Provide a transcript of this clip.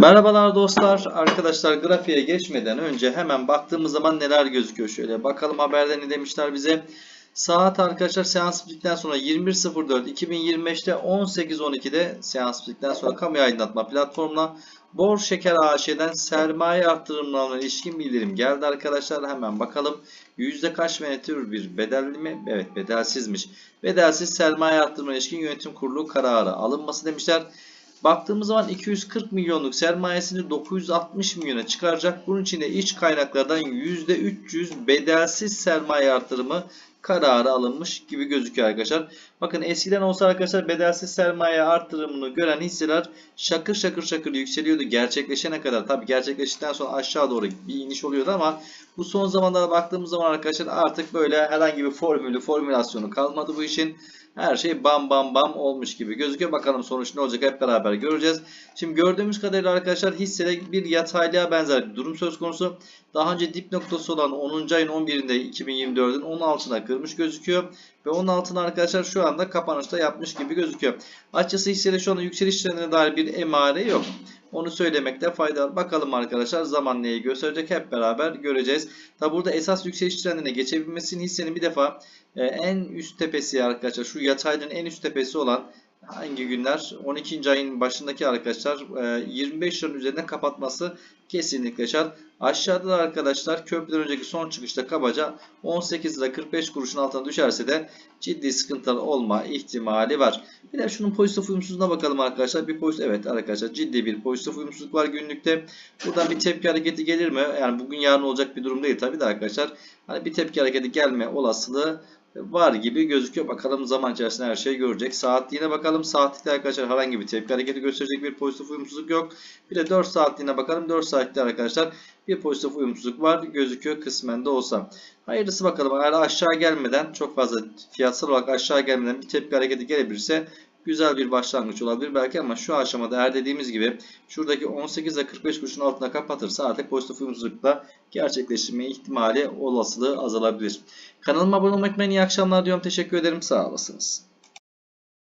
Merhabalar dostlar. Arkadaşlar grafiğe geçmeden önce hemen baktığımız zaman neler gözüküyor şöyle. Bakalım haberde ne demişler bize. Saat arkadaşlar seans bittikten sonra 21.04 2025'te 18.12'de seans bittikten sonra kamu aydınlatma platformuna Bor Şeker AŞ'den sermaye arttırımlarına ilişkin bildirim geldi arkadaşlar. Hemen bakalım. Yüzde kaç ve ne tür bir bedelli mi? Evet bedelsizmiş. Bedelsiz sermaye arttırma ilişkin yönetim kurulu kararı alınması demişler. Baktığımız zaman 240 milyonluk sermayesini 960 milyona çıkaracak. Bunun için de iç kaynaklardan %300 bedelsiz sermaye artırımı kararı alınmış gibi gözüküyor arkadaşlar. Bakın eskiden olsa arkadaşlar bedelsiz sermaye artırımını gören hisseler şakır şakır şakır yükseliyordu gerçekleşene kadar. Tabi gerçekleştikten sonra aşağı doğru bir iniş oluyordu ama bu son zamanlarda baktığımız zaman arkadaşlar artık böyle herhangi bir formülü formülasyonu kalmadı bu işin. Her şey bam bam bam olmuş gibi gözüküyor. Bakalım sonuç ne olacak hep beraber göreceğiz. Şimdi gördüğümüz kadarıyla arkadaşlar hissede bir yataylığa benzer bir durum söz konusu. Daha önce dip noktası olan 10. ayın 11'inde 2024'ün 16'ına kırmış gözüküyor. Ve onun altına arkadaşlar şu anda kapanışta yapmış gibi gözüküyor. Açıkçası hissede şu anda yükseliş trendine dair bir emare yok. Onu söylemekte fayda var. Bakalım arkadaşlar zaman neyi gösterecek hep beraber göreceğiz. Tabi burada esas yükseliş trendine geçebilmesinin hissenin bir defa e, en üst tepesi arkadaşlar şu yataylığın en üst tepesi olan hangi günler 12. ayın başındaki arkadaşlar e, 25 liranın üzerinde kapatması kesinlikle şart. Aşağıda da arkadaşlar köprüden önceki son çıkışta kabaca 18 lira 45 kuruşun altına düşerse de ciddi sıkıntılar olma ihtimali var. Bir de şunun pozitif uyumsuzluğuna bakalım arkadaşlar. Bir pozitif evet arkadaşlar ciddi bir pozitif uyumsuzluk var günlükte. Buradan bir tepki hareketi gelir mi? Yani bugün yarın olacak bir durum değil tabii de arkadaşlar. Hani bir tepki hareketi gelme olasılığı var gibi gözüküyor. Bakalım zaman içerisinde her şeyi görecek. Saatliğine bakalım. Saatlikte arkadaşlar herhangi bir tepki hareketi gösterecek bir pozitif uyumsuzluk yok. Bir de 4 saatliğine bakalım. 4 saatlikte arkadaşlar bir pozitif uyumsuzluk var gözüküyor kısmen de olsa. Hayırlısı bakalım. Eğer aşağı gelmeden çok fazla fiyatsal olarak aşağı gelmeden bir tepki hareketi gelebilirse güzel bir başlangıç olabilir belki ama şu aşamada eğer dediğimiz gibi şuradaki 18 ile 45 kuruşun altına kapatırsa artık pozitif uyumsuzlukla gerçekleştirme ihtimali olasılığı azalabilir. Kanalıma abone olmak için iyi akşamlar diyorum. Teşekkür ederim. Sağ olasınız.